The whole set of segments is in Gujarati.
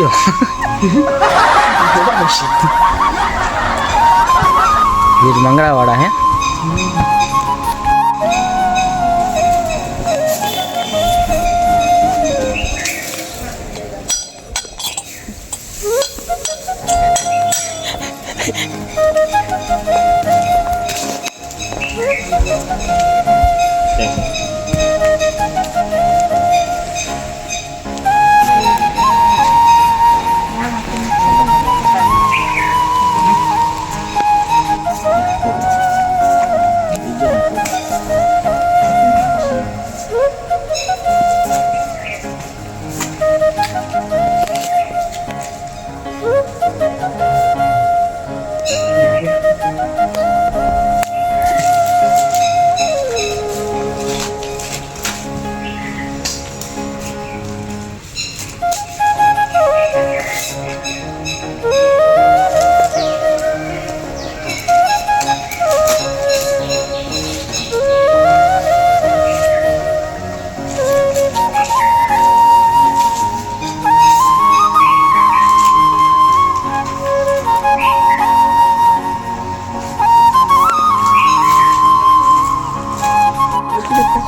야, ये तो मंगरावाड़ा है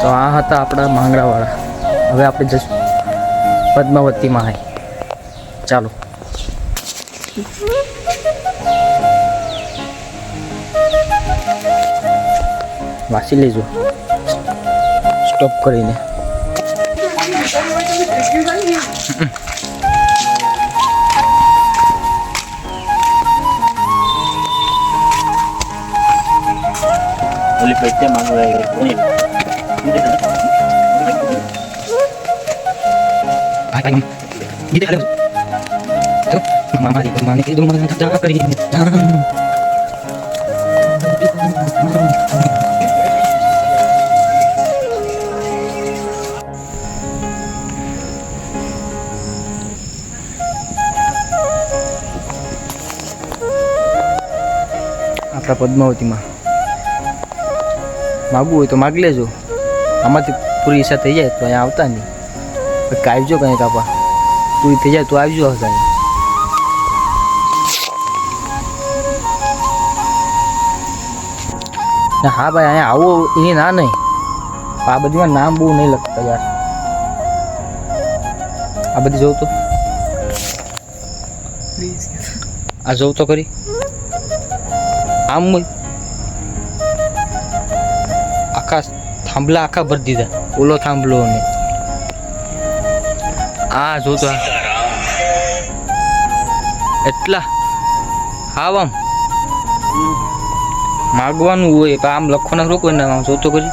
તો આ હતા આપણા માંગડાવાળા હવે આપણે જશું પદ્માવતીમાં આય ચાલો વાંચી લેજો સ્ટોપ કરીને ઓલી પૈતે માંગવા આપણા પદ્માવતીમાં માગવું હોય તો માગ લેજો આમાંથી પૂરી ઈચ્છા થઈ જાય તો અહીંયા આવતા નહીં. કંઈક આવજો કંઈક આપા પૂરી થઈ જાય તો આવજો હશે ના, હા ભાઈ, અહીંયા આવો એ ના નહીં. આ બધીમાં નામ બહુ નહીં લખતા યાર. આ બધી જોઉં તો. આ જોઉં તો ખરી. આમ હોય. થાંભલા આખા ભરી દીધા. ઓલો થાંભલો ને આ જો તો આ. એટલા. હા આમ. માગવાનું હોય તો આમ લખવાના રોકો ને આમ જોતો કરી.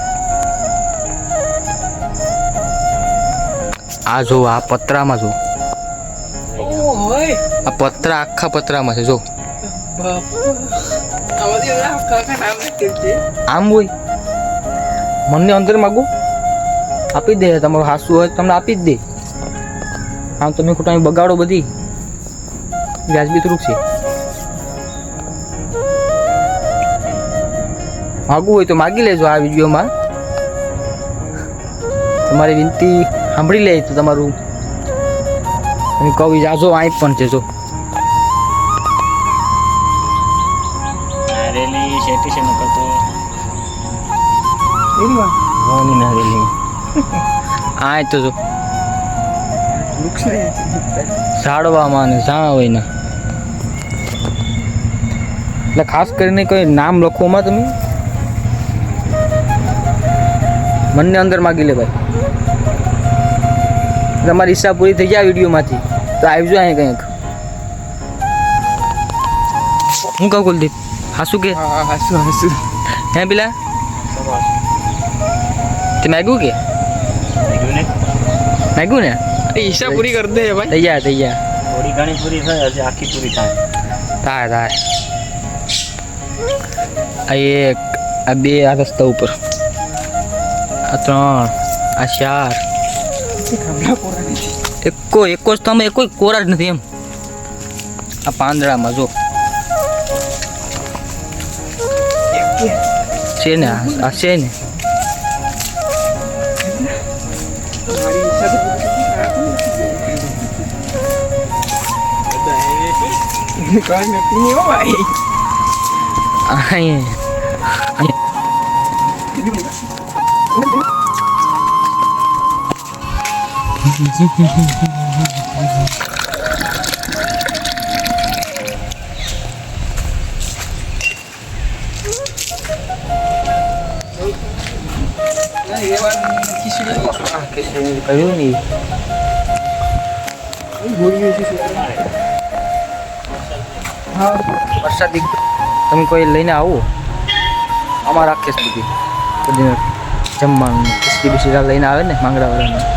આ જો આ પતરામાં જો. આ પતરા આખા પતરામાં છે જો. આમ હોય. મને અંદર માગું? આપી દે, તમારું હાસુ હોય તમને આપી જ દે. આમ તમે ખોટાની બગાડો બધી. વ્યાજબી થોડુંક છે. માગવું હોય તો માગી લેજો આ વિડીયોમાં. તમારી વિનંતી સાંભળી લે તો તમારું. તમે કહું જાજો આઈ પણ છે હોની નારેલી આય તો જો ઝાડવામાં ને ઝાણા હોય ને એટલે ખાસ કરીને કોઈ નામ લખોમાં તમે મનને અંદર માગી લે ભાઈ તમારી ઈચ્છા પૂરી થઈ જાય વિડીયોમાંથી તો આવજો અહીંયા કંઈક હું કહું કુલદીપ હાસુ કે હે પેલા તે માગ્યું કે? માગ્યું ને? ઈચ્છા પૂરી કરી દે ભાઈ. થઈ જાય થોડી ઘણી પૂરી થાય હજી આખી પૂરી થાય. થાય થાય આ એક આ બે આ રસ્તા ઉપર. આ ત્રણ આ ચાર. એકો એકો જ તમે એકો કોરા જ નથી એમ. આ પાંદડામાં જો. છે. ને આ છે ને. Coi nó cứ nhớ vậy Ai Ai Kayu nih. Ini gue sih. નહીં વરસાદી તમે કોઈ લઈને આવો. અમારા આખે સુધી જમવાનું ખીચડી બીચડી લઈને આવે ને માંગડા વાળાને